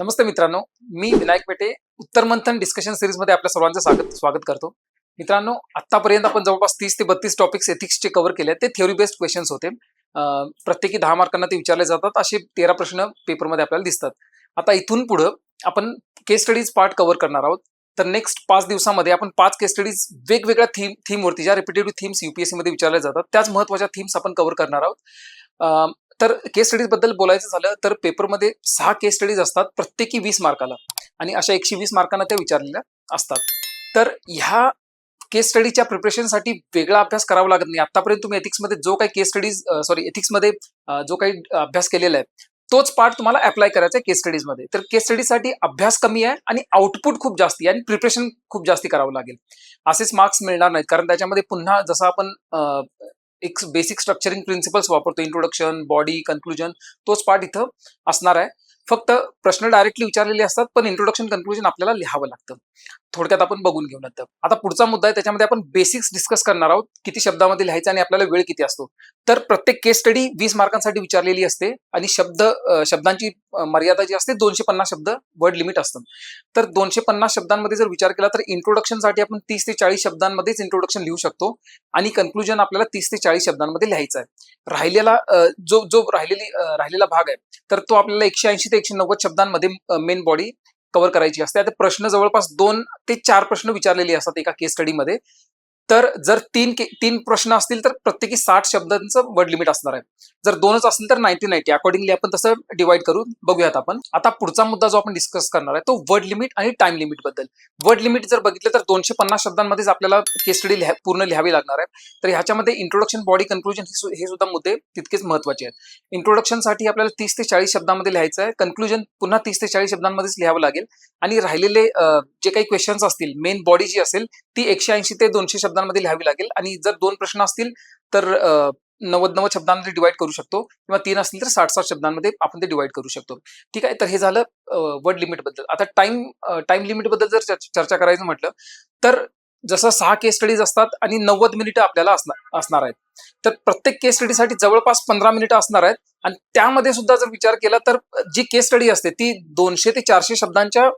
नमस्ते मित्रांनो मी विनायक पेटे उत्तर मंथन डिस्कशन सिरीजमध्ये आपल्या सर्वांचं स्वागत स्वागत करतो. मित्रांनो आतापर्यंत आपण जवळपास तीस ते बत्तीस टॉपिक्स एथिक्सचे कव्हर केले ते थेअरी बेस्ड क्वेश्चन्स होते. प्रत्येकी दहा मार्कांना ते विचारले जातात. असे तेरा प्रश्न पेपरमध्ये आपल्याला दिसतात. आता इथून पुढं आपण केस स्टडीज पार्ट कव्हर करणार आहोत. तर नेक्स्ट पाच दिवसामध्ये आपण पाच केस स्टडीज वेगवेगळ्या थीम थीमवरती ज्या रिपिटेटिव्ह थीम्स युपीएससी मध्ये विचारल्या जातात त्याच महत्त्वाच्या थीम्स आपण कव्हर करणार आहोत. तर केस स्टडीजबद्दल बोलायचं झालं तर पेपरमध्ये सहा केस स्टडीज असतात प्रत्येकी वीस मार्काला. आणि अशा एकशे वीस मार्कांना त्या विचारलेल्या असतात. तर ह्या केस स्टडीच्या प्रिपरेशनसाठी वेगळा अभ्यास करावा लागत नाही. आतापर्यंत तुम्ही एथिक्समध्ये जो काही केस स्टडीज सॉरी एथिक्समध्ये जो काही अभ्यास केलेला आहे तोच पार्ट तुम्हाला अप्लाय करायचा आहे केस स्टडीजमध्ये तर केस स्टडीसाठी अभ्यास कमी आहे आणि आउटपुट खूप जास्ती आहे आणि प्रिपरेशन खूप जास्ती करावं लागेल. असेच मार्क्स मिळणार नाहीत. कारण त्याच्यामध्ये पुन्हा जसं आपण एक बेसिक स्ट्रक्चरिंग प्रिन्सिपल्स वापरतो. इंट्रोडक्शन बॉडी कन्क्लुजन तोच पार्ट इथं असणार आहे. फक्त प्रश्न डायरेक्टली विचारलेले असतात पण इंट्रोडक्शन कन्क्लुजन आपल्याला लिहावं लागतं. थोडक्यात आपण बघून घेऊन नंतर. आता पुढचा मुद्दा आहे त्याच्यामध्ये आपण बेसिक्स डिस्कस करणार आहोत किती शब्दामध्ये लिहायचं आणि आपल्याला वेळ किती असतो. तर प्रत्येक केस स्टडी वीस मार्कांसाठी विचारलेली असते आणि शब्द शब्दांची मर्यादा जी असते दोनशे पन्नास शब्द वर्ड लिमिट असतं. तर दोनशे पन्नास शब्दांमध्ये जर विचार केला तर इंट्रोडक्शनसाठी आपण तीस ते चाळीस शब्दांमध्येच इंट्रोडक्शन लिहू शकतो आणि कन्क्लुजन आपल्याला तीस ते चाळीस शब्दांमध्ये लिहायचं आहे. राहिलेला जो जो राहिलेली राहिलेला भाग आहे तर तो आपल्याला एकशे ऐंशी ते एकशे नव्वद शब्दांमध्ये मेन बॉडी कव्हर करायची असते. आता प्रश्न जवळपास दोन ते चार प्रश्न विचारलेले असतात एका केस स्टडीमध्ये तर जर तीन तीन प्रश्न असतील तर प्रत्येकी साठ शब्दांचं वर्ड लिमिट असणार आहे. जर दोनच असतील तर नाईन्टी नाईन्टी अकॉर्डिंगली आपण तसं डिवाइड करून बघूयात आपण. आता पुढचा मुद्दा जो आपण डिस्कस करणार आहे तो वर्ड लिमिट आणि टाइम लिमिटबद्दल. वर्ड लिमिट जर बघितलं तर दोनशे पन्नास शब्दांमध्येच आपल्याला केस स्टडी पूर्ण लिहावी लागणार आहे. तर ह्याच्यामध्ये इंट्रोडक्शन बॉडी कन्क्लुजन हे सुद्धा मुद्दे तितकेच महत्त्वाचे आहेत. इंट्रोडक्शनसाठी आपल्याला तीस ते चाळीस शब्दांमध्ये लिहायचं आहे. कन्क्लुजन पुन्हा तीस ते चाळीस शब्दांमध्येच लिहावं लागेल. आणि राहिलेले जे काही क्वेश्चन्स असतील मेन बॉडी जी असेल ती एकशे ऐंशी ते दोनशे शब्द शब्दांमध्ये लिहावी लागेल. आणि जर दोन प्रश्न असतील तर नव्वद नव्वद शब्दांमध्ये डिवाइड करू शकतो. किंवा तीन असतील तर साठ साठ शब्दांमध्ये आपण ते डिवाइड करू शकतो. ठीक आहे? तर हे झालं वर्ड लिमिटबद्दल. आता टाइम टाइम लिमिटबद्दल जर चर्चा करायचं म्हटलं तर जसं सहा केस स्टडीज असतात आणि नव्वद मिनिटं आपल्याला असणार आहेत. तर प्रत्येक केस स्टडीसाठी जवळपास पंधरा मिनिटं असणार आहेत. आणि त्यामध्ये सुद्धा जर विचार केला तर जी केस स्टडी असते ती दोनशे ते चारशे शब्दांच्या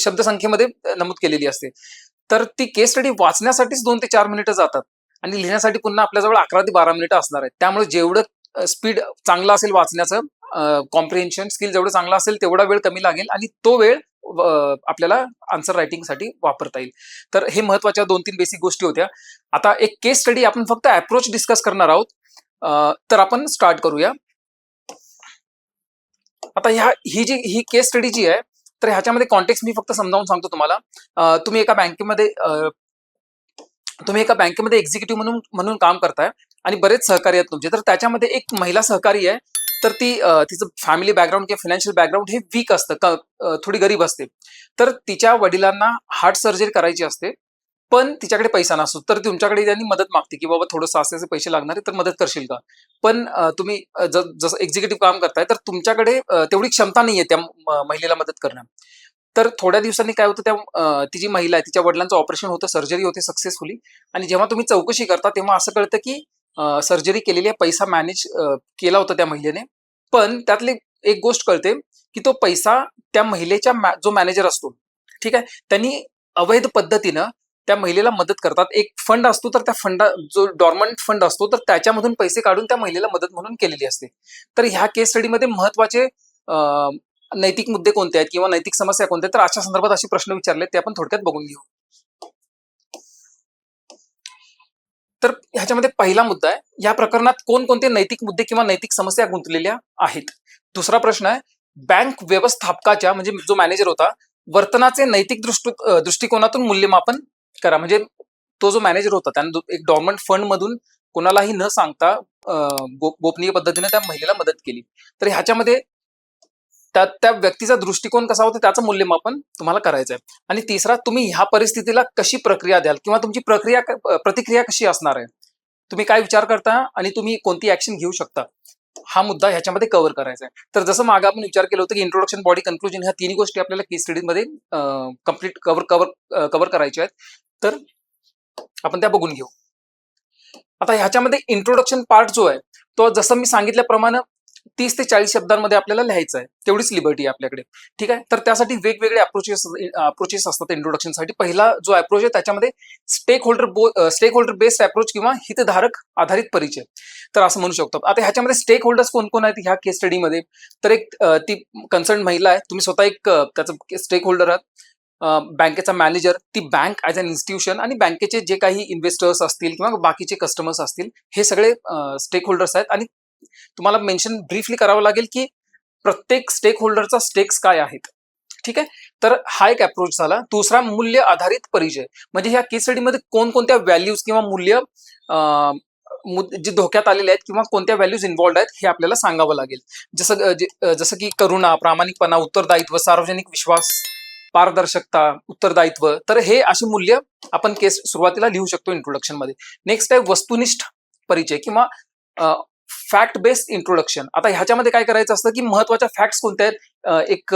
शब्दसंख्येमध्ये नमूद केलेली असते. तर ती केस स्टडी वाचण्यासाठीच दोन ते चार मिनिटं जातात. आणि लिहिण्यासाठी पुन्हा आपल्याजवळ अकरा ते बारा मिनिटं असणार आहेत. त्यामुळे जेवढं स्पीड चांगलं असेल वाचण्याचं कॉम्प्रिहेन्शन स्किल जेवढं चांगलं असेल तेवढा वेळ कमी लागेल आणि तो वेळ आपल्याला आन्सर रायटिंगसाठी वापरता येईल. तर हे महत्त्वाच्या दोन तीन बेसिक गोष्टी होत्या. आता एक केस स्टडी आपण फक्त अप्रोच डिस्कस करणार आहोत. तर आपण स्टार्ट करूया. आता ह्या ही जी ही केस स्टडी जी आहे तर ह्याच्यामध्ये कॉन्टेक्स्ट मी फक्त समजावून सांगतो तुम्हाला. तुम्ही एका बँकेमध्ये तुम्ही एका बँकेमध्ये एक्झिक्युटिव्ह म्हणून म्हणून काम करताय आणि बरेच सहकारी आहेत तुमचे. तर त्याच्यामध्ये एक महिला सहकारी आहे. तर ती तिचं फॅमिली बॅकग्राऊंड किंवा फिनान्शियल बॅकग्राऊंड हे वीक असतं. थोडी गरीब असते. तर तिच्या वडिलांना हार्ट सर्जरी करायची असते. पण तिच्याकडे पैसा नसतो. तर तुमच्याकडे त्यांनी मदत मागते की बाबा थोडंसं असे असे पैसे लागणार आहे तर मदत करशील का? पण तुम्ही जसं एक्झिक्युटिव्ह काम करताय तर तुमच्याकडे तेवढी क्षमता नाहीये त्या महिलेला मदत करणं तर थोड्या दिवसांनी काय होतं त्या तिची ती जी महिला आहे तिच्या वडिलांचं ऑपरेशन होतं सर्जरी होते सक्सेसफुली आणि जेव्हा तुम्ही चौकशी करता तेव्हा असं कळतं की सर्जरी केलेली आहे पैसा मॅनेज केला होता त्या महिलेने. पण त्यातली एक गोष्ट कळते की तो पैसा त्या महिलेच्या जो मॅनेजर असतो ठीक आहे त्यांनी अवैध पद्धतीनं त्या महिलेला मदत करतात. एक फंड असतो तर त्या फंडा जो डॉर्मंट फंड असतो तर त्याच्यामधून पैसे काढून त्या महिलेला मदत म्हणून केलेली असते. तर ह्या केस स्टडीमध्ये महत्त्वाचे नैतिक मुद्दे कोणते आहेत किंवा नैतिक समस्या कोणत्या तर अशा संदर्भात असे प्रश्न विचारले ते आपण थोडक्यात बघून घेऊ. तर ह्याच्यामध्ये पहिला मुद्दा आहे या प्रकरणात कोणकोणते नैतिक मुद्दे किंवा नैतिक समस्या गुंतलेल्या आहेत? दुसरा प्रश्न आहे बँक व्यवस्थापकाच्या म्हणजे जो मॅनेजर होता वर्तनाचे नैतिक दृष्ट दृष्टिकोनातून मूल्यमापन करा. म्हणजे तो जो मॅनेजर होता त्यानं एक डॉर्मंट फंड मधून कोणालाही न सांगता गोपनीय पद्धतीने त्या महिलेला मदत केली. तर ह्याच्यामध्ये त्या त्या व्यक्तीचा दृष्टिकोन कसा होता त्याचं मूल्यमापन तुम्हाला करायचं आहे आणि तिसरा तुम्ही ह्या परिस्थितीला कशी प्रक्रिया द्याल किंवा तुमची प्रक्रिया प्रतिक्रिया कशी असणार आहे? तुम्ही काय विचार करता आणि तुम्ही कोणती ऍक्शन घेऊ शकता? हा मुद्दा ह्याच्यामध्ये कव्हर करायचा आहे. तर जसं मागे आपण विचार केलं होता की इंट्रोडक्शन बॉडी कन्क्लुजन ह्या तिन्ही गोष्टी आपल्याला केस स्टडीमध्ये कंप्लीट कव्हर कव्हर कव्हर करायच्या आहेत. तर आपण त्या बघून घेऊ. आता ह्याच्यामध्ये इंट्रोडक्शन पार्ट जो आहे तो जसं मी सांगितल्याप्रमाणे तीस ते चाळीस शब्दांमध्ये आपल्याला लिहायचं आहे. तेवढीच लिबर्टी आहे आपल्याकडे. ठीक आहे? तर त्यासाठी वेगवेगळे अप्रोचेस अप्रोचेस असतात इंट्रोडक्शनसाठी पहिला जो अप्रोच आहे त्याच्यामध्ये स्टेक होल्डर बो स्टेक होल्डर बेस्ड अप्रोच किंवा हितधारक आधारित परिचय. तर असं म्हणू शकतो. आता ह्याच्यामध्ये स्टेक होल्डर्स कोण कोण आहेत ह्या केस स्टडीमध्ये तर एक ती कन्सर्न महिला आहे. तुम्ही स्वतः एक त्याचं स्टेक होल्डर आहात. बँकेचा मॅनेजर ती बँक ॲज अन इन्स्टिट्यूशन आणि बँकेचे जे काही इन्व्हेस्टर्स असतील किंवा बाकीचे कस्टमर्स असतील हे सगळे स्टेक होल्डर्स आहेत. आणि तुम्हाला मेन्शन ब्रीफली करावं लागेल की प्रत्येक स्टेक होल्डरचा स्टेक्स काय आहेत. ठीक आहे? तर हा एक अप्रोच झाला. दुसरा मूल्य आधारित परिचय. म्हणजे ह्या केस स्टडीमध्ये कोणकोणत्या व्हॅल्यूज किंवा मूल्य जे धोक्यात आलेले आहेत किंवा कोणत्या व्हॅल्यूज इन्व्हॉल्ड आहेत हे आपल्याला सांगावं लागेल. जसं जसं की करुणा प्रामाणिकपणा उत्तरदायित्व सार्वजनिक विश्वास पारदर्शकता उत्तरदायित्व तर हे अशी मूल्य आपण केस सुरुवातीला लिहू शकतो इंट्रोडक्शनमध्ये. नेक्स्ट आहे वस्तुनिष्ठ परिचय किंवा फॅक्ट बेस्ड इंट्रोडक्शन आता ह्याच्यामध्ये काय करायचं असतं की महत्त्वाच्या फॅक्ट्स कोणत्या आहेत? एक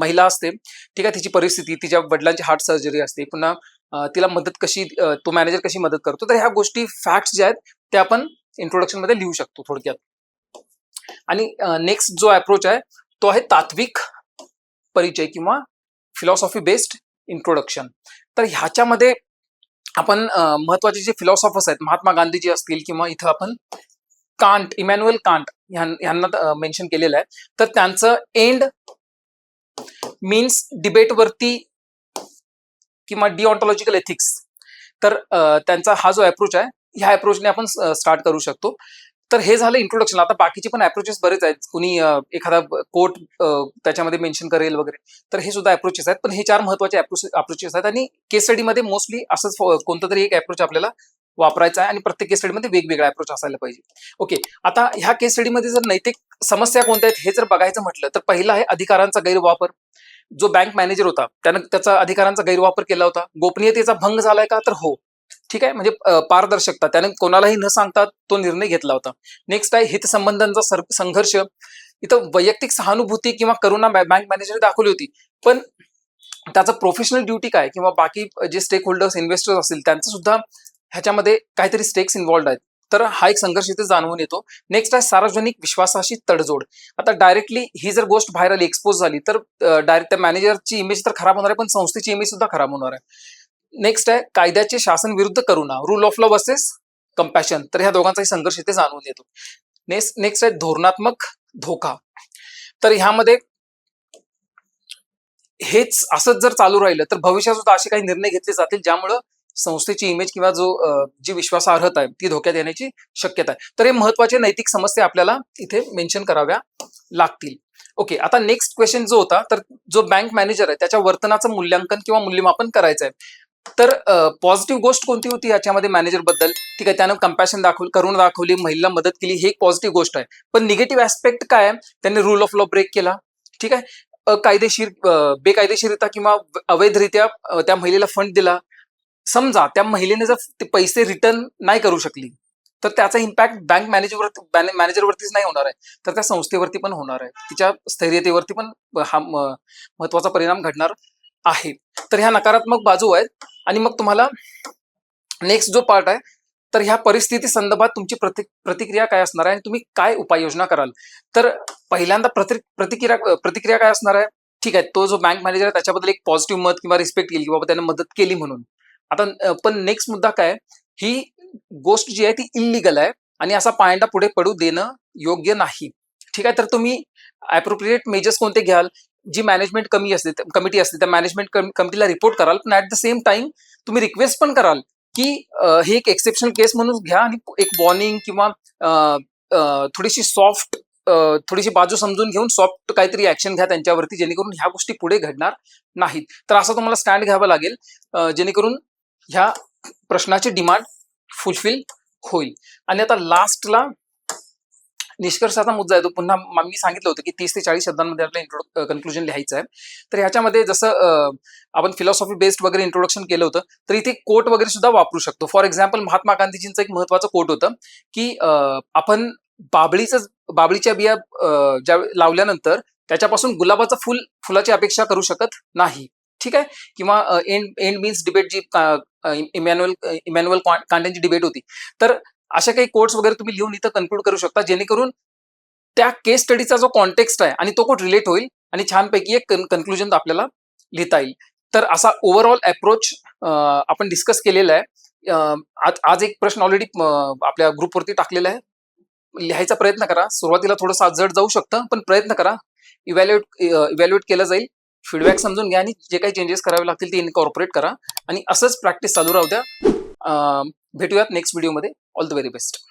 महिला असते. ठीक आहे तिची परिस्थिती तिच्या वडिलांची हार्ट सर्जरी असते. पुन्हा तिला मदत कशी तो मॅनेजर कशी मदत करतो? तर ह्या गोष्टी फॅक्ट्स ज्या आहेत त्या आपण इंट्रोडक्शनमध्ये लिहू शकतो थोडक्यात. आणि नेक्स्ट जो अप्रोच आहे तो आहे तात्विक परिचय किंवा फिलॉसॉफी बेस्ड इंट्रोडक्शन तर ह्याच्यामध्ये आपण महत्त्वाचे जे फिलॉसॉफर्स आहेत महात्मा गांधीजी असतील किंवा इथं आपण कांट इमॅन्युअल कांट ह्यांना मेन्शन केलेलं आहे. तर त्यांचं एंड मीन्स डिबेटवरती किंवा डिऑन्टॉलॉजिकल एथिक्स तर त्यांचा हा जो अप्रोच आहे ह्या अप्रोचने आपण स्टार्ट करू शकतो. तर हे झालं इंट्रोडक्शन आता बाकीचे पण अप्रोचेस बरेच आहेत. कुणी एखादा कोट त्याच्यामध्ये मेन्शन करेल वगैरे तर हे सुद्धा अप्रोचेस आहेत. पण हे चार महत्त्वाचे अप्रोचेस आहेत आणि केस स्टडीमध्ये मोस्टली असंच कोणतं तरी एक अप्रोच आपल्याला वापरायचा आहे आणि प्रत्येक केस स्टडीमध्ये वेगवेगळा अप्रोच असायला पाहिजे. ओके आता ह्या केस स्टडीमध्ये जर नैतिक समस्या कोणत्या आहेत हे जर बघायचं म्हटलं तर पहिला आहे अधिकारांचा गैरवापर. जो बँक मॅनेजर होता त्यानं त्याचा अधिकारांचा गैरवापर केला होता. गोपनीयतेचा भंग झालाय का? तर हो. ठीक आहे? म्हणजे पारदर्शकता. त्याने कोणालाही न सांगता तो निर्णय घेतला होता. नेक्स्ट आहे हितसंबंधांचा संघर्ष. इथं वैयक्तिक सहानुभूती किंवा करुणा बँक मॅनेजर दाखवली होती. पण त्याचं प्रोफेशनल ड्युटी काय? किंवा बाकी जे स्टेक होल्डर्स इन्व्हेस्टर्स असतील त्यांचं सुद्धा ह्याच्यामध्ये काहीतरी स्टेक्स इन्व्हॉल्ड आहेत. तर हा एक संघर्ष इथे जाणवून येतो. नेक्स्ट आहे सार्वजनिक विश्वासाशी तडजोड. आता डायरेक्टली ही जर गोष्ट व्हायरल एक्सपोज झाली तर डायरेक्ट त्या मॅनेजरची इमेज तर खराब होणार आहे पण संस्थेची इमेज सुद्धा खराब होणार आहे. नेक्स्ट आहे कायद्याचे शासन विरुद्ध करुणा rule of law versus compassion तर ह्या दोघांचाही संघर्ष इथे जाणून येतो नेक्स्ट नेक्स्ट आहे धोरणात्मक धोका. तर ह्यामध्ये हेच असंच जर चालू राहिलं तर भविष्यात सुद्धा असे काही निर्णय घेतले जातील ज्यामुळं संस्थेची इमेज किंवा जो जी विश्वासार्हता आहे ती धोक्यात येण्याची शक्यता आहे. तर हे महत्त्वाचे नैतिक समस्या आपल्याला इथे मेन्शन कराव्या लागतील. ओके आता नेक्स्ट क्वेश्चन जो होता तर जो बँक मॅनेजर आहे त्याच्या वर्तनाचं मूल्यांकन किंवा मूल्यमापन करायचं आहे तर पॉझिटिव्ह गोष्ट कोणती होती याच्यामध्ये मॅनेजरबद्दल? ठीक आहे त्यानं कम्पॅशन दाखवली करून दाखवली महिला मदत केली ही एक पॉझिटिव्ह गोष्ट आहे. पण निगेटिव्ह ऍस्पेक्ट काय आहे? त्यांनी रूल ऑफ लॉ ब्रेक केला. ठीक आहे? कायदेशीर बेकायदेशीरित्या किंवा अवैधरित्या त्या महिलेला फंड दिला. समजा त्या महिलेने जर पैसे रिटर्न नाही करू शकली तर त्याचा इम्पॅक्ट बँक मॅनेजरवरती मॅनेजरवरतीच नाही होणार आहे. तर त्या संस्थेवरती पण होणार आहे. तिच्या स्थैर्यतेवरती पण हा महत्त्वाचा परिणाम घडणार आहे. तर ह्या नकारात्मक बाजू आहेत. आणि मग तुम्हाला नेक्स्ट जो पार्ट आहे तर ह्या परिस्थिती संदर्भात तुमची प्रति प्रतिक्रिया काय असणार आहे? आणि तुम्ही काय उपाययोजना कराल? तर पहिल्यांदा प्रति प्रतिक्रिया प्रतिक्रिया काय असणार आहे? ठीक आहे तो जो बँक मॅनेजर आहे त्याच्याबद्दल एक पॉझिटिव्ह मत किंवा रिस्पेक्ट केली की बाबा त्याने मदत केली म्हणून. आता पण नेक्स्ट मुद्दा काय ही गोष्ट जी आहे ती इलिगल आहे आणि असा पायंडा पुढे पडू देणं योग्य नाही. ठीक आहे तर तुम्ही अप्रोप्रिएट मेजर्स कोणते घ्याल? जी मॅनेजमेंट कमी असते कमिटी असते त्या मॅनेजमेंट कमिटीला रिपोर्ट कराल. पण ऍट द सेम टाइम तुम्ही रिक्वेस्ट पण कराल की हे एक एक्सेप्शनल केस म्हणून घ्या आणि एक वॉर्निंग किंवा थोडीशी सॉफ्ट थोडीशी बाजू समजून घेऊन सॉफ्ट काहीतरी ऍक्शन घ्या त्यांच्यावरती जेणेकरून ह्या गोष्टी पुढे घडणार नाहीत. तर असं तुम्हाला स्टँड घ्यावं लागेल जेणेकरून ह्या प्रश्नाची डिमांड फुलफिल होईल. आणि आता लास्टला निष्कर्षाचा मुद्दा आहे. तो पुन्हा मी सांगितलं होतं की तीस ते चाळीस शब्दांमध्ये आपलं इंट्रो कन्क्लुजन लिहायचं आहे. तर ह्याच्यामध्ये जसं आपण फिलॉसॉफी बेस्ड वगैरे इंट्रोडक्शन केलं होतं तर इथे कोट वगैरे सुद्धा वापरू शकतो. फॉर एक्झाम्पल महात्मा गांधीजींचं एक महत्वाचं कोट होतं की आपण बाबळीचं बाबळीच्या बिया ज्या लावल्यानंतर त्याच्यापासून गुलाबाचं फुल फुलाची अपेक्षा करू शकत नाही. ठीक आहे? किंवा एंड एंड मीन्स डिबेट जी इमॅन्युअल इमॅन्युअल कांटेंची डिबेट होती. तर अशा काही कोर्ट्स वगैरे तुम्ही लिहून इथं कन्क्लूड करू शकता जेणेकरून त्या केस स्टडीचा जो कॉन्टेक्स्ट आहे आणि तो कोट रिलेट होईल आणि छानपैकी एक कन्क्लुजन आपल्याला लिहिता येईल. तर असा ओव्हरऑल अप्रोच आपण डिस्कस केलेला आहे. आज आज एक प्रश्न ऑलरेडी आपल्या ग्रुपवरती टाकलेला आहे. लिहायचा प्रयत्न करा. सुरुवातीला थोडंसं जड जाऊ शकतं पण प्रयत्न करा. इव्हॅल्युएट इव्हॅल्युएट केलं जाईल. फीडबॅक समजून घ्या आणि जे काही चेंजेस करावे लागतील ते इनकॉर्पोरेट करा. आणि असंच प्रॅक्टिस चालू राहू द्या. भेटूयात नेक्स्ट व्हिडिओमध्ये ऑल द व्हेरी बेस्ट